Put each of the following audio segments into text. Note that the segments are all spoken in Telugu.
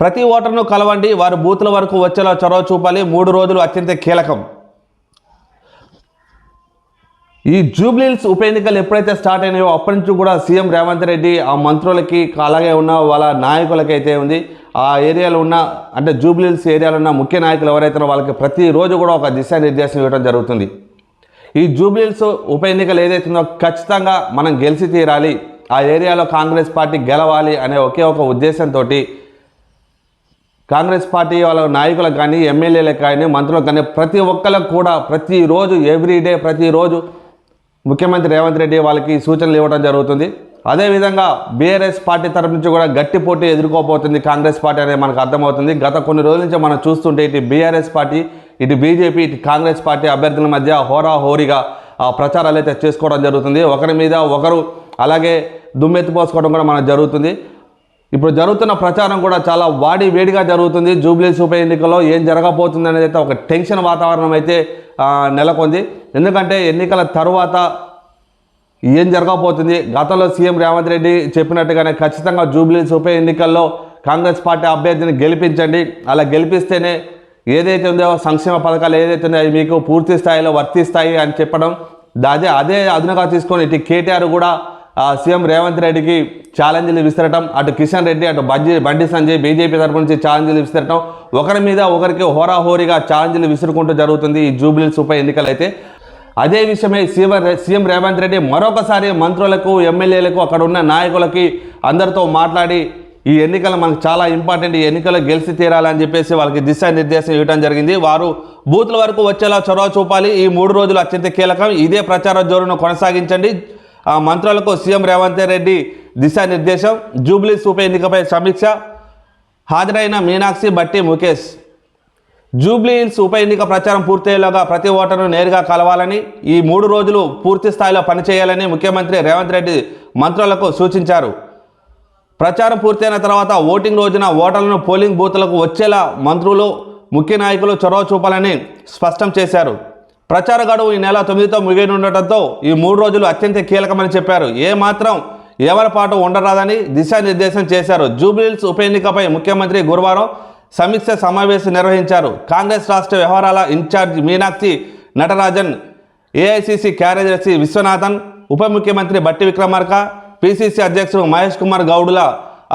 ప్రతి ఓటర్ను కలవండి వారి బూతుల వరకు వచ్చేలా చొరవ చూపాలి. మూడు రోజులు అత్యంత కీలకం. ఈ జూబ్లీల్స్ ఉప ఎన్నికలు ఎప్పుడైతే స్టార్ట్ అయినాయో అప్పటి నుంచి కూడా సీఎం రేవంత్ రెడ్డి ఆ మంత్రులకి అలాగే ఉన్న వాళ్ళ నాయకులకి అయితే ఉంది. ఆ ఏరియాలో ఉన్న అంటే జూబ్లీహిల్స్ ఏరియాలో ఉన్న ముఖ్య నాయకులు ఎవరైతే వాళ్ళకి ప్రతిరోజు కూడా ఒక దిశానిర్దేశం ఇవ్వడం జరుగుతుంది. ఈ జూబ్లీల్స్ ఉప ఎన్నికలు ఏదైతే ఉందో ఖచ్చితంగా మనం గెలిచి తీరాలి. ఆ ఏరియాలో కాంగ్రెస్ పార్టీ గెలవాలి అనే ఒకే ఒక ఉద్దేశంతో కాంగ్రెస్ పార్టీ వాళ్ళ నాయకులకు కానీ ఎమ్మెల్యేలకు కానీ మంత్రులకు కానీ ప్రతి ఒక్కరికి కూడా ప్రతిరోజు ఎవ్రీడే ప్రతిరోజు ముఖ్యమంత్రి రేవంత్ రెడ్డి వాళ్ళకి సూచనలు ఇవ్వడం జరుగుతుంది. అదేవిధంగా బీఆర్ఎస్ పార్టీ తరపు నుంచి కూడా గట్టి పోటీ ఎదుర్కోబోతుంది కాంగ్రెస్ పార్టీ అనేది మనకు అర్థమవుతుంది. గత కొన్ని రోజుల నుంచి మనం చూస్తుంటే ఇటు బీఆర్ఎస్ పార్టీ ఇటు బీజేపీ ఇటు కాంగ్రెస్ పార్టీ అభ్యర్థుల మధ్య హోరాహోరీగా ఆ ప్రచారాలు అయితే చేసుకోవడం జరుగుతుంది. ఒకరి మీద ఒకరు అలాగే దుమ్మెత్తిపోసుకోవడం కూడా మనకు జరుగుతుంది. ఇప్పుడు జరుగుతున్న ప్రచారం కూడా చాలా వాడి వేడిగా జరుగుతుంది. జూబ్లీస్ ఉప ఎన్నికల్లో ఏం జరగబోతుంది అనేది అయితే ఒక టెన్షన్ వాతావరణం అయితే నెలకొంది. ఎందుకంటే ఎన్నికల తరువాత ఏం జరగబోతుంది? గతంలో సీఎం రేవంత్ రెడ్డి చెప్పినట్టుగానే ఖచ్చితంగా జూబ్లీస్ ఉప ఎన్నికల్లో కాంగ్రెస్ పార్టీ అభ్యర్థిని గెలిపించండి. అలా గెలిపిస్తేనే ఏదైతే ఉందో సంక్షేమ పథకాలు ఏదైతే ఉన్నాయో అవి మీకు పూర్తి స్థాయిలో వర్తిస్తాయి అని చెప్పడం అదే అదే అదునుగా తీసుకొని ఇటు కేటీఆర్ కూడా సీఎం రేవంత్ రెడ్డికి ఛాలెంజ్లు విసిరటం అటు కిషన్ రెడ్డి అటు బండి బండి సంజయ్ బీజేపీ తరపు నుంచి ఛాలెంజ్లు విసిరటం ఒకరి మీద ఒకరికి హోరాహోరీగా ఛాలెంజ్లు విసురుకుంటూ జరుగుతుంది ఈ జూబ్లీస్ ఉప ఎన్నికలైతే. అదే విషయమై సీఎం సీఎం రేవంత్ రెడ్డి మరొకసారి మంత్రులకు ఎమ్మెల్యేలకు అక్కడ ఉన్న నాయకులకి అందరితో మాట్లాడి ఈ ఎన్నికలు మనకు చాలా ఇంపార్టెంట్ ఈ ఎన్నికలు గెలిచి తీరాలని చెప్పేసి వాళ్ళకి దిశానిర్దేశం ఇవ్వడం జరిగింది. వారు బూత్ల వరకు వచ్చేలా చొరవ చూపాలి. ఈ మూడు రోజులు అత్యంత కీలకం. ఇదే ప్రచార జోరును కొనసాగించండి. ఆ మంత్రులకు సీఎం రేవంత్ రెడ్డి దిశానిర్దేశం జూబ్లీస్ ఉప ఎన్నికపై సమీక్ష హాజరైన మీనాక్షి బట్టి ముఖేష్. జూబ్లీ హిల్స్ ఉప ఎన్నిక ప్రచారం పూర్తయ్యేలాగా ప్రతి ఓటర్ను నేరుగా కలవాలని ఈ మూడు రోజులు పూర్తి స్థాయిలో పనిచేయాలని ముఖ్యమంత్రి రేవంత్ రెడ్డి మంత్రులకు సూచించారు. ప్రచారం పూర్తయిన తర్వాత ఓటింగ్ రోజున ఓటర్లను పోలింగ్ బూత్లకు వచ్చేలా మంత్రులు ముఖ్య నాయకులు చొరవ చూపాలని స్పష్టం చేశారు. ప్రచార గడువు ఈ నెల తొమ్మిదితో ముగియనుండటంతో ఈ మూడు రోజులు అత్యంత కీలకమని చెప్పారు. ఏ మాత్రం ఎవరి పాటు ఉండరాదని దిశానిర్దేశం చేశారు. జూబ్లీహిల్స్ ఉప ఎన్నికపై ముఖ్యమంత్రి గురువారం సమీక్ష సమావేశం నిర్వహించారు. కాంగ్రెస్ రాష్ట్ర వ్యవహారాల ఇన్ఛార్జ్ మీనాక్షి నటరాజన్ ఏఐసిసి కార్యదర్శి విశ్వనాథన్ ఉప ముఖ్యమంత్రి బట్టి విక్రమార్క పిసిసి అధ్యక్షుడు మహేష్ కుమార్ గౌడుల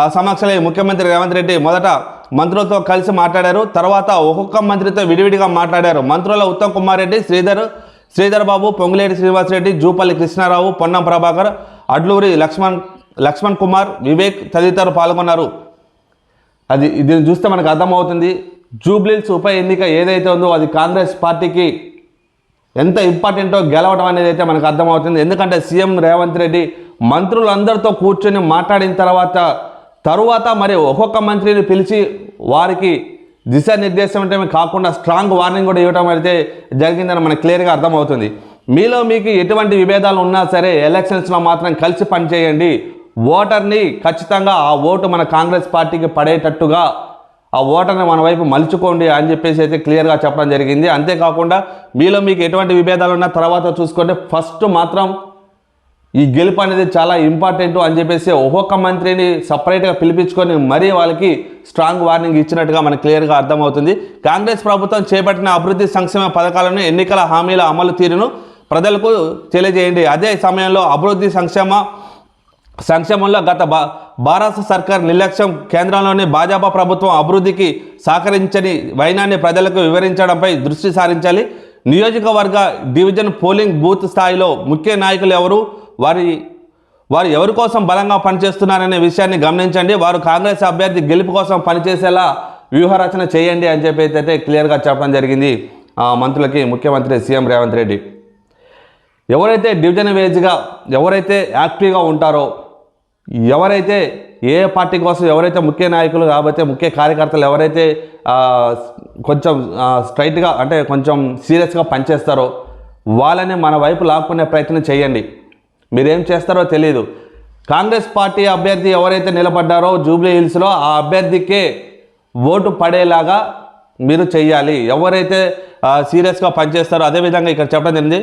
ఆ సమక్షంలో ముఖ్యమంత్రి రేవంత్ రెడ్డి మొదట మంత్రులతో కలిసి మాట్లాడారు. తర్వాత ఒక్కొక్క మంత్రితో విడివిడిగా మాట్లాడారు. మంత్రుల ఉత్తమ్ కుమార్ రెడ్డి శ్రీధర్ శ్రీధర్ బాబు పొంగులేటి శ్రీనివాసరెడ్డి జూపల్లి కృష్ణారావు పొన్నం ప్రభాకర్ అడ్లూరి లక్ష్మణ్ లక్ష్మణ్ కుమార్ వివేక్ తదితరులు పాల్గొన్నారు. అది దీన్ని చూస్తే మనకు అర్థమవుతుంది. జూబ్లీల్స్ ఉప ఎన్నిక ఏదైతే ఉందో అది కాంగ్రెస్ పార్టీకి ఎంత ఇంపార్టెంటో గెలవడం అనేది అయితే మనకు అర్థమవుతుంది. ఎందుకంటే సీఎం రేవంత్ రెడ్డి మంత్రులందరితో కూర్చొని మాట్లాడిన తర్వాత తరువాత మరి ఒక్కొక్క మంత్రిని పిలిచి వారికి దిశానిర్దేశం అంటే కాకుండా స్ట్రాంగ్ వార్నింగ్ కూడా ఇవ్వడం అయితే జరిగిందని మనకు క్లియర్గా అర్థమవుతుంది. మీలో మీకు ఎటువంటి విభేదాలు ఉన్నా సరే ఎలక్షన్స్లో మాత్రం కలిసి పనిచేయండి. ఓటర్ని ఖచ్చితంగా ఆ ఓటు మన కాంగ్రెస్ పార్టీకి పడేటట్టుగా ఆ ఓటర్ని మన వైపు మలుచుకోండి అని చెప్పేసి అయితే క్లియర్గా చెప్పడం జరిగింది. అంతేకాకుండా మీలో మీకు ఎటువంటి విభేదాలు ఉన్నా తర్వాత చూసుకుంటే ఫస్ట్ మాత్రం ఈ గెలుపు అనేది చాలా ఇంపార్టెంట్ అని చెప్పేసి ఒక్కొక్క మంత్రిని సపరేట్గా పిలిపించుకొని మరీ వాళ్ళకి స్ట్రాంగ్ వార్నింగ్ ఇచ్చినట్టుగా మనకు క్లియర్గా అర్థమవుతుంది. కాంగ్రెస్ ప్రభుత్వం చేపట్టిన అభివృద్ధి సంక్షేమ పథకాలను ఎన్నికల హామీల అమలు తీరును ప్రజలకు తెలియజేయండి. అదే సమయంలో అభివృద్ధి సంక్షేమ సంక్షేమంలో గత భా భారత సర్కార్ నిర్లక్ష్యం కేంద్రంలోని భాజపా ప్రభుత్వం అభివృద్ధికి సహకరించని వైనాన్ని ప్రజలకు వివరించడంపై దృష్టి సారించాలి. నియోజకవర్గ డివిజన్ పోలింగ్ బూత్ స్థాయిలో ముఖ్య నాయకులు ఎవరు? వారి వారు ఎవరి కోసం బలంగా పనిచేస్తున్నారనే విషయాన్ని గమనించండి. వారు కాంగ్రెస్ అభ్యర్థి గెలుపు కోసం పనిచేసేలా వ్యూహరచన చేయండి అని చెప్పి అయితే క్లియర్గా చెప్పడం జరిగింది మంత్రులకి ముఖ్యమంత్రి సీఎం రేవంత్ రెడ్డి. ఎవరైతే డివిజన్ వేజ్గా ఎవరైతే యాక్టివ్గా ఉంటారో ఎవరైతే ఏ పార్టీ కోసం ఎవరైతే ముఖ్య నాయకులు కాబట్టి ముఖ్య కార్యకర్తలు ఎవరైతే కొంచెం స్ట్రైట్గా అంటే కొంచెం సీరియస్గా పనిచేస్తారో వాళ్ళని మన వైపు లాక్కునే ప్రయత్నం చేయండి. మీరేం చేస్తారో తెలియదు కాంగ్రెస్ పార్టీ అభ్యర్థి ఎవరైతే నిలబడ్డారో జూబ్లీ హిల్స్లో ఆ అభ్యర్థికే ఓటు పడేలాగా మీరు చేయాలి ఎవరైతే సీరియస్గా పనిచేస్తారో అదేవిధంగా ఇక్కడ చెప్పడం జరిగింది.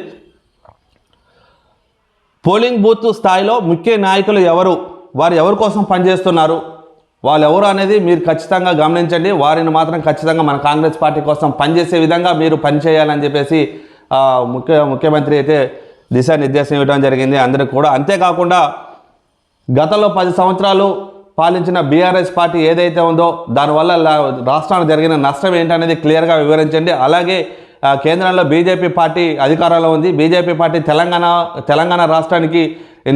పోలింగ్ బూత్ స్థాయిలో ముఖ్య నాయకులు ఎవరు? వారు ఎవరి కోసం పనిచేస్తున్నారు? వాళ్ళు ఎవరు అనేది మీరు ఖచ్చితంగా గమనించండి. వారిని మాత్రం ఖచ్చితంగా మన కాంగ్రెస్ పార్టీ కోసం పనిచేసే విధంగా మీరు పనిచేయాలని చెప్పేసి ముఖ్య ముఖ్యమంత్రి అయితే దిశానిర్దేశం ఇవ్వడం జరిగింది. అందరికీ కూడా అంతేకాకుండా గతంలో పది సంవత్సరాలు పాలించిన బీఆర్ఎస్ పార్టీ ఏదైతే ఉందో దానివల్ల రాష్ట్రానికి జరిగిన నష్టం ఏంటనేది క్లియర్గా వివరించండి. అలాగే కేంద్రంలో బీజేపీ పార్టీ అధికారంలో ఉంది. బీజేపీ పార్టీ తెలంగాణ తెలంగాణ రాష్ట్రానికి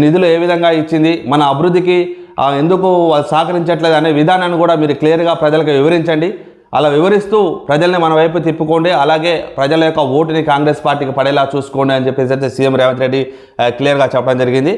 నిధులు ఏ విధంగా ఇచ్చింది మన అభివృద్ధికి ఎందుకు సహకరించట్లేదు అనే విధానాన్ని కూడా మీరు క్లియర్గా ప్రజలకు వివరించండి. అలా వివరిస్తూ ప్రజల్ని మన వైపు తిప్పుకోండి. అలాగే ప్రజల యొక్క ఓటుని కాంగ్రెస్ పార్టీకి పడేలా చూసుకోండి అని చెప్పేసి అయితే సీఎం రేవంత్ రెడ్డి క్లియర్గా చెప్పడం జరిగింది.